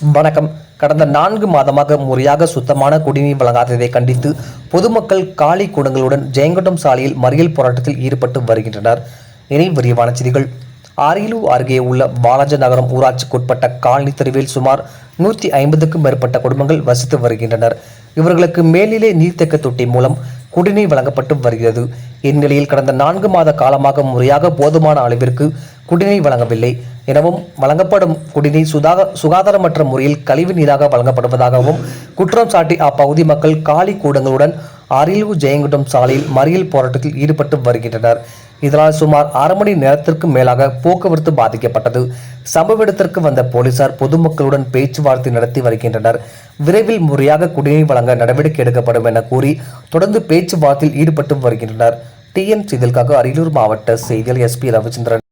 வணக்கம். கடந்த நான்கு மாதமாக முறையாக சுத்தமான குடிநீர் வழங்காததை கண்டித்து பொதுமக்கள் காலி குடங்களுடன் ஜெயங்கொண்டம் சாலையில் மறியல் போராட்டத்தில் ஈடுபட்டு வருகின்றனர். இனி விரிவான செய்திகள். அரியலூர் அருகே உள்ள பாலாஜ நகரம் ஊராட்சிக்குட்பட்ட காலனி தெருவில் சுமார் நூற்றி ஐம்பதுக்கும் மேற்பட்ட குடும்பங்கள் வசித்து வருகின்றனர். இவர்களுக்கு மேல்நிலை நீர்த்தேக்க தொட்டி மூலம் குடிநீர் வழங்கப்பட்டு வருகிறது. இந்நிலையில் கடந்த நான்கு மாத காலமாக முறையாக போதுமான அளவிற்கு குடிநீர் வழங்கவில்லை. எனவும் வழங்கப்படும் குடிநீர் சுதாக சுகாதாரமற்ற முறையில் கழிவு நீராக வழங்கப்படுவதாகவும் குற்றம் சாட்டி அப்பகுதி மக்கள் காலி கூடங்களுடன் அரியலூர் ஜெயங்குண்டம் சாலையில் மறியல் போராட்டத்தில் ஈடுபட்டு வருகின்றனர். இதனால் சுமார் அரை மணி நேரத்திற்கு மேலாக போக்குவரத்து பாதிக்கப்பட்டது. சம்பவ இடத்திற்கு வந்த போலீசார் பொதுமக்களுடன் பேச்சுவார்த்தை நடத்தி வருகின்றனர். விரைவில் முறையாக குடிநீர் வழங்க நடவடிக்கை எடுக்கப்படும் என கூறி தொடர்ந்து பேச்சுவார்த்தையில் ஈடுபட்டு வருகின்றனர். டிஎன் செய்திகளுக்காக அரியலூர் மாவட்ட செய்தியாளர் எஸ்பி ரவிச்சந்திரன்.